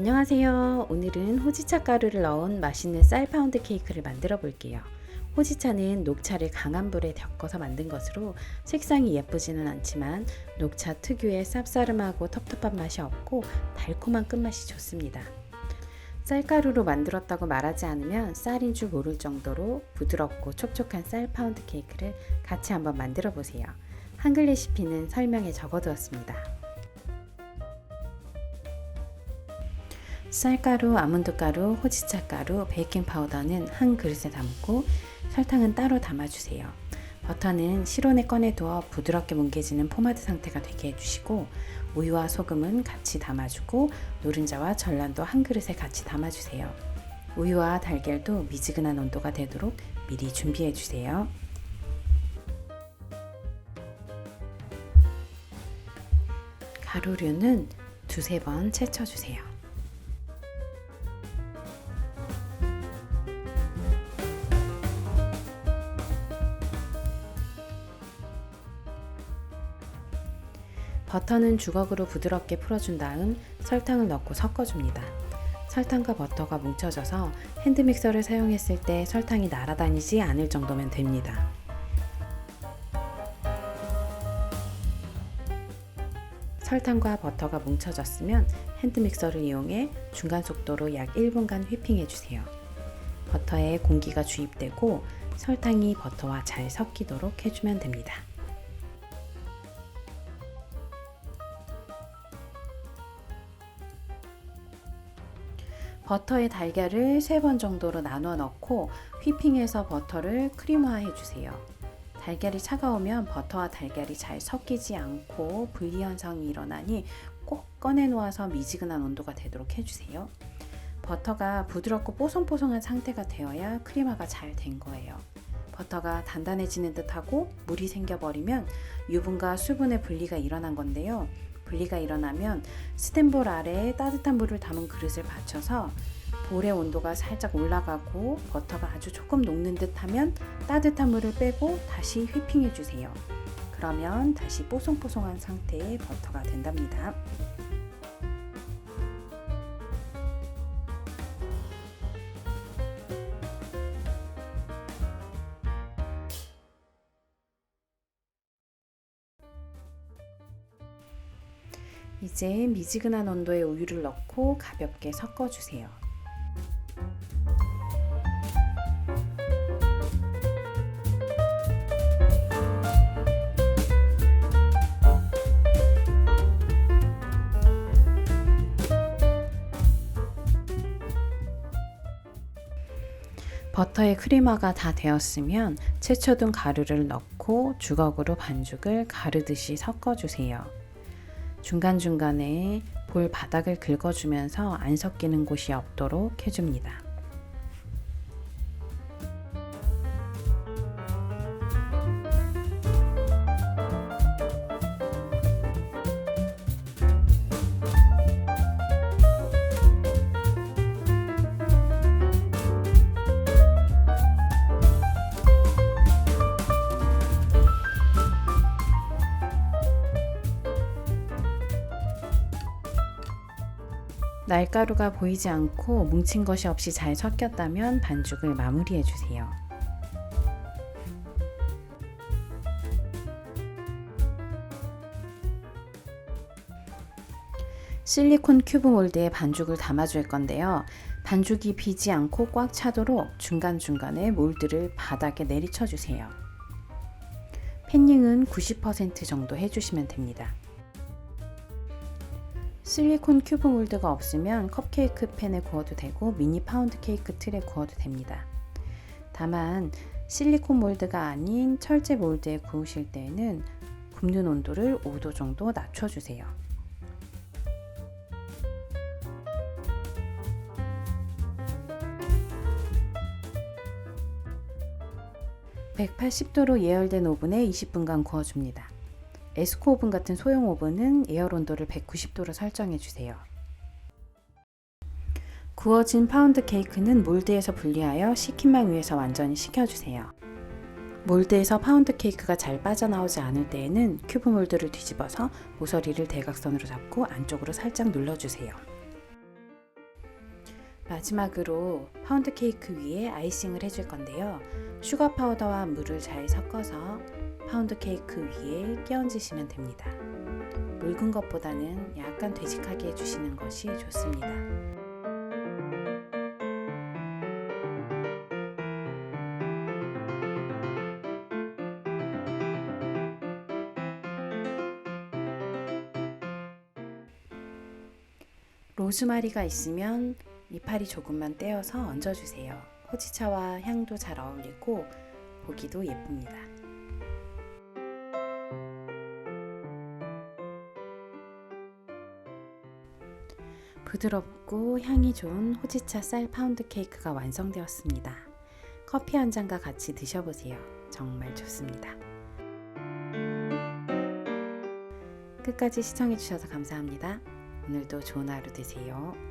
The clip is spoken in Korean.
안녕하세요. 오늘은 호지차 가루를 넣은 맛있는 쌀 파운드 케이크를 만들어 볼게요. 호지차는 녹차를 강한 불에 데꿔서 만든 것으로 색상이 예쁘지는 않지만 녹차 특유의 쌉싸름하고 텁텁한 맛이 없고 달콤한 끝맛이 좋습니다. 쌀가루로 만들었다고 말하지 않으면 쌀인 줄 모를 정도로 부드럽고 촉촉한 쌀 파운드 케이크를 같이 한번 만들어 보세요. 한글 레시피는 설명에 적어두었습니다. 쌀가루, 아몬드 가루, 호지차 가루, 베이킹 파우더는 한 그릇에 담고 설탕은 따로 담아주세요. 버터는 실온에 꺼내두어 부드럽게 뭉개지는 포마드 상태가 되게 해주시고 우유와 소금은 같이 담아주고 노른자와 전란도 한 그릇에 같이 담아주세요. 우유와 달걀도 미지근한 온도가 되도록 미리 준비해주세요. 가루류는 두세 번 채쳐주세요. 버터는 주걱으로 부드럽게 풀어준 다음 설탕을 넣고 섞어줍니다. 설탕과 버터가 뭉쳐져서 핸드믹서를 사용했을 때 설탕이 날아다니지 않을 정도면 됩니다. 설탕과 버터가 뭉쳐졌으면 핸드믹서를 이용해 중간 속도로 약 1분간 휘핑해 주세요. 버터에 공기가 주입되고 설탕이 버터와 잘 섞이도록 해주면 됩니다. 버터에 달걀을 3번 정도로 나눠 넣고 휘핑해서 버터를 크림화해 주세요. 달걀이 차가우면 버터와 달걀이 잘 섞이지 않고 분리 현상이 일어나니 꼭 꺼내 놓아서 미지근한 온도가 되도록 해주세요. 버터가 부드럽고 뽀송뽀송한 상태가 되어야 크림화가 잘 된 거예요. 버터가 단단해지는 듯하고 물이 생겨버리면 유분과 수분의 분리가 일어난 건데요. 분리가 일어나면 스텐볼 아래에 따뜻한 물을 담은 그릇을 받쳐서 볼의 온도가 살짝 올라가고 버터가 아주 조금 녹는 듯 하면 따뜻한 물을 빼고 다시 휘핑해 주세요. 그러면 다시 뽀송뽀송한 상태의 버터가 된답니다. 이제 미지근한 온도의 우유를 넣고 가볍게 섞어주세요. 버터의 크리머가 다 되었으면 채쳐둔 가루를 넣고 주걱으로 반죽을 가르듯이 섞어주세요. 중간중간에 볼 바닥을 긁어주면서 안 섞이는 곳이 없도록 해줍니다. 날가루가 보이지 않고 뭉친 것이 없이 잘 섞였다면 반죽을 마무리해 주세요. 실리콘 큐브 몰드에 반죽을 담아줄 건데요. 반죽이 비지 않고 꽉 차도록 중간중간에 몰드를 바닥에 내리쳐 주세요. 팬닝은 90% 정도 해주시면 됩니다. 실리콘 큐브 몰드가 없으면 컵케이크 팬에 구워도 되고 미니 파운드 케이크 틀에 구워도 됩니다. 다만 실리콘 몰드가 아닌 철제 몰드에 구우실 때에는 굽는 온도를 5도 정도 낮춰주세요. 180도로 예열된 오븐에 20분간 구워줍니다. 에스코 오븐 같은 소형 오븐은 에어 온도를 190도로 설정해 주세요. 구워진 파운드 케이크는 몰드에서 분리하여 식힌망 위에서 완전히 식혀주세요. 몰드에서 파운드 케이크가 잘 빠져나오지 않을 때에는 큐브 몰드를 뒤집어서 모서리를 대각선으로 잡고 안쪽으로 살짝 눌러주세요. 마지막으로 파운드 케이크 위에 아이싱을 해줄 건데요. 슈가 파우더와 물을 잘 섞어서 파운드 케이크 위에 끼얹으시면 됩니다. 묽은 것보다는 약간 되직하게 해주시는 것이 좋습니다. 로즈마리가 있으면 이파리 조금만 떼어서 얹어주세요. 호치차와 향도 잘 어울리고 보기도 예쁩니다. 부드럽고 향이 좋은 호치차 쌀 파운드 케이크가 완성되었습니다. 커피 한 잔과 같이 드셔보세요. 정말 좋습니다. 끝까지 시청해주셔서 감사합니다. 오늘도 좋은 하루 되세요.